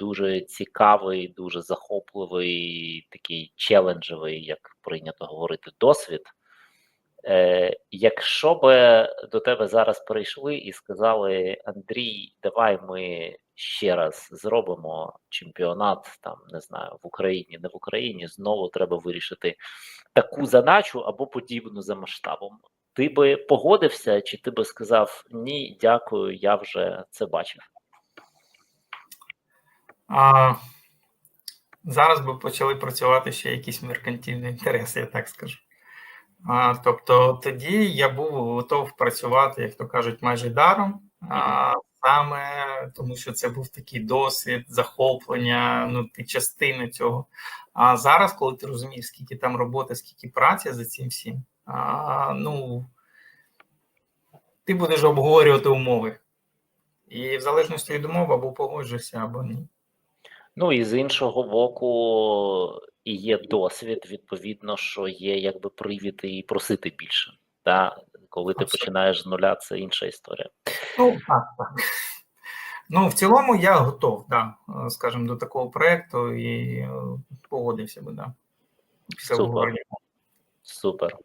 дуже цікавий, дуже захопливий, такий челенджевий, як прийнято говорити, досвід. Е, Якщо би до тебе зараз прийшли і сказали, Андрій, давай ми ще раз зробимо чемпіонат, там не знаю, в Україні, не в Україні, знову треба вирішити таку задачу або подібну за масштабом. Ти би погодився, чи ти би сказав ні, дякую, я вже це бачив. А, зараз би почали працювати ще якісь меркантильні інтереси, я так скажу. А, тобто тоді я був готов працювати, як то кажуть, майже даром. А, саме тому, що це був такий досвід, захоплення, ну ти частина цього. А зараз, коли ти розумієш, скільки там роботи, скільки праці за цим всім, а, ну ти будеш обговорювати умови. І в залежності від умов або погоджуєшся, або ні. Ну і з іншого боку, і є досвід, відповідно, що є якби привід і просити більше. Та? Коли ти Абсолютно. починаєш з нуля, це інша історія. Ну, так, так. Ну, в цілому я готов, да, скажімо, до такого проєкту і е, погодився би, да. Після Супер. Супер.